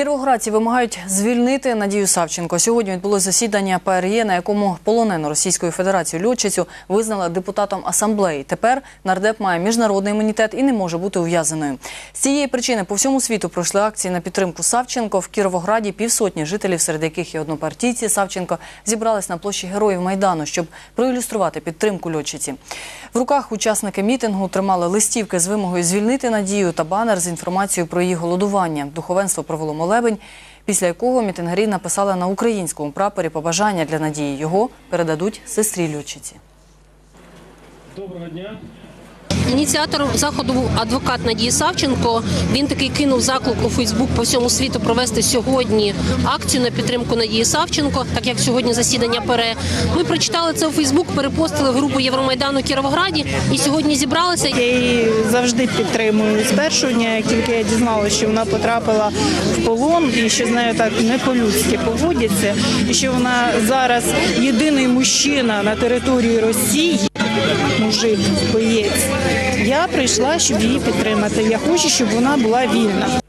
Кіровоградці вимагають звільнити Надію Савченко. Сьогодні відбулось засідання ПРЄ, на якому полонену Російської Федерації льотчицю визнали депутатом асамблеї. Тепер нардеп має міжнародний імунітет і не може бути ув'язаною. З цієї причини по всьому світу пройшли акції на підтримку Савченко. В Кіровограді півсотні жителів, серед яких і однопартійці Савченко, зібрались на площі Героїв Майдану, щоб проілюструвати підтримку льотчиці. В руках учасники мітингу тримали листівки з вимогою звільнити Надію та банер з інформацією про її голодування. Духовенство провело молебень, після якого мітингарі написали на українському прапорі побажання для Надії. Його передадуть сестрі Лючиці. Доброго дня. Ініціатором заходу був адвокат Надії Савченко. Він таки кинув заклик у Фейсбук по всьому світу провести сьогодні акцію на підтримку Надії Савченко, так як сьогодні засідання ПЕРЕ. Ми прочитали це у Фейсбук, перепостили групу Євромайдану Кіровограді і сьогодні зібралися. Я її завжди підтримую з першого дня, як тільки я дізналася, що вона потрапила в полон і що з нею так не по-людськи поводяться, і що вона зараз єдиний мужчина на території Росії, мужик, боєць. Я прийшла, щоб її підтримати. Я хочу, щоб вона була вільна.